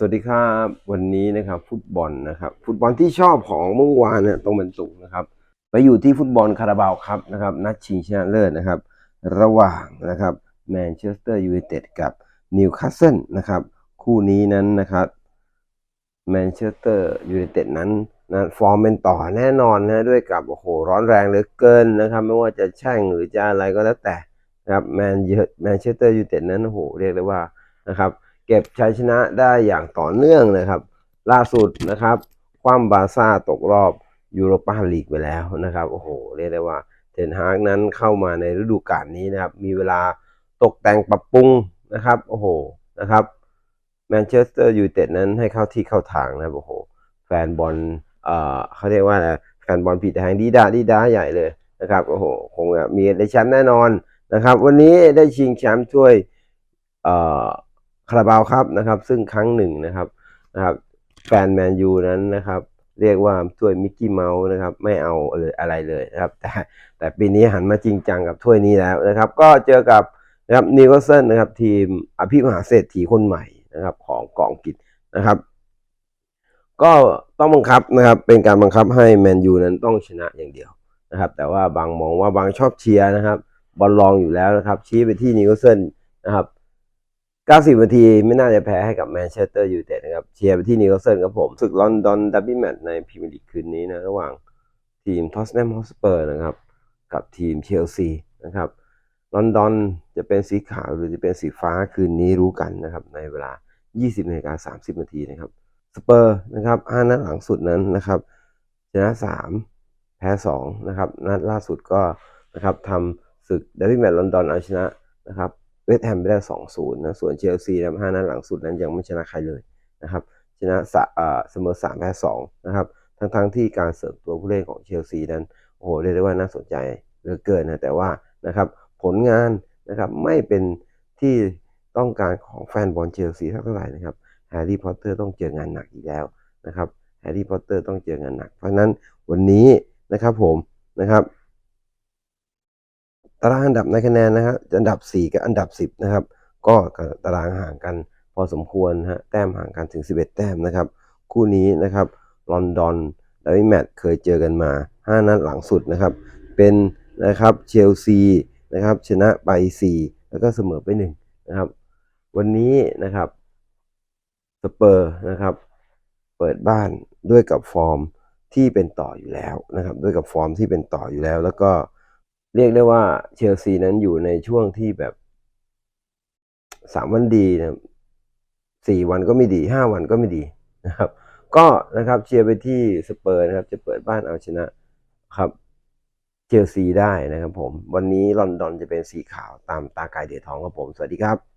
สวัสดีครับวันนี้นะครับฟุตบอลนะครับฟุตบอลที่ชอบของเมื่อวานเนี่ยตรงบรรจุนะครับ ไปอยู่ที่ฟุตบอลคาราบาวครับนะครับนัดชิงชนะเลิศนะครับ ระหว่างนะครับแมนเชสเตอร์ยูไนเต็ดกับนิวคาสเซิลนะครับคู่นี้นั้นนะครับแมนเชสเตอร์ยูไนเต็ดนั้นนะฟอร์มเป็นต่อแน่นอนนะด้วยกับโอ้โหร้อนแรงเหลือเกินนะครับ ไม่ว่าจะแช่งหรือจะอะไรก็แล้วแต่นะครับแมนแมนเชสเตอร์ยูไนเต็ดนั้นโอ้โหเรียกได้ว่านะครับ เก็บชัยชนะได้อย่างต่อเนื่องนะครับ ล่าสุดนะครับ คว่ำบาซ่าตกรอบยูโรปาลีกไปแล้วนะครับโอ้โหเรียกได้ว่าเทนฮากนั้นเข้ามาในฤดูกาลนี้นะครับ มีเวลาตกแต่งปรับปรุงนะครับโอ้โหนะครับแมนเชสเตอร์ยูไนเต็ดนั้นให้เข้าที่เข้าทางนะครับโอ้โห แฟนบอลเอ่อเขาเรียกว่าอะไรแฟนบอลผิดทางดีดาดีดาใหญ่เลยนะครับโอ้โหคงแบบมีได้แชมป์แน่นอนนะครับ วันนี้ได้ชิงแชมป์ถ้วยเอ่อ คาราบาวครับนะครับ ซึ่งครั้งหนึ่งนะครับนะครับแฟนแมนยูนั้นนะครับเรียกว่าถ้วยมิกกี้เมาส์นะครับไม่เอาเลยอะไรเลยนะครับ แต่แต่ปีนี้หันมาจริงจังกับถ้วยนี้แล้วนะครับ ก็เจอกับนะครับนิวคาสเซิลนะครับทีมอภิมหาเศรษฐีคนใหม่นะครับของกองกิจนะครับ ก็ต้องบังคับนะครับเป็นการบังคับให้แมนยูนั้นต้องชนะอย่างเดียวนะครับ แต่ว่าบางมองว่าบางชอบเชียร์นะครับบอลลองอยู่แล้วนะครับ ชี้ไปที่นิวคาสเซิลนะครับ 90นาทีไม่น่าจะแพ้ให้กับแมนเชสเตอร์ยูไนเต็ดนะครับ เชียร์ไปที่นิวคาสเซิลครับผมศึกลอนดอนดับบี้แมตช์ในพรีเมียร์ลีกคืนนี้นะระหว่างทีมทอสแนมฮอสเปอร์นะครับ กับทีมเชลซีนะครับลอนดอนจะเป็นสีขาวหรือจะเป็นสีฟ้าคืนนี้รู้กันนะครับ ในเวลา 20นาฬิกา30นาทีนะครับสเปอร์นะครับ5นัดหลังสุดนั้นนะครับชนะ3แพ้2นะครับนัดล่าสุดก็นะครับทำศึกดับบี้แมตช์ลอนดอนเอาชนะนะครับ เวสต์แฮมไปได้สองศูนย์นะ ส่วนเชลซีนะห้านัดหลังสุดนั้นยังไม่ชนะใครเลยนะครับ ชนะสะเสมอสามแพ้สองนะครับ ทั้งๆที่การเสริมตัวผู้เล่นของเชลซีนั้น โอ้โห เรียกได้ว่าน่าสนใจเหลือเกินนะ แต่ว่านะครับ ผลงานนะครับไม่เป็นที่ต้องการของแฟนบอลเชลซีเท่าไหร่นะครับ แฮร์รี่พอตเตอร์ต้องเจองานหนักอีกแล้วนะครับ แฮร์รี่พอตเตอร์ต้องเจองานหนัก เพราะนั้นวันนี้นะครับผมนะครับ ตารางอันดับในคะแนนนะครับอันดับ 4 กับอันดับ 10 นะครับ ก็ตารางห่างกันพอสมควรฮะแต้มห่างกันถึง 11 แต้มนะครับ คู่นี้นะครับลอนดอนดาวิแมตเคยเจอกันมา 5 นัดหลังสุดนะครับ เป็นนะครับเชลซีนะครับชนะไป 4 แล้วก็เสมอไป 1 นะครับ วันนี้นะครับสเปอร์นะครับ เปิดบ้านด้วยกับฟอร์มที่เป็นต่ออยู่แล้วนะครับ ด้วยกับฟอร์มที่เป็นต่ออยู่แล้วแล้วก็ เรียกได้ว่าเชลซีนั้นอยู่ในช่วงที่แบบสามวันดีนะสี่วันก็ไม่ดีห้าวันก็ไม่ดีนะครับ ก็นะครับเชียร์ไปที่สเปอร์นะครับ จะเปิดบ้านเอาชนะครับเชลซีได้นะครับผม วันนี้ลอนดอนจะเป็นสีขาวตามตาไก่เดือดทองครับผม สวัสดีครับ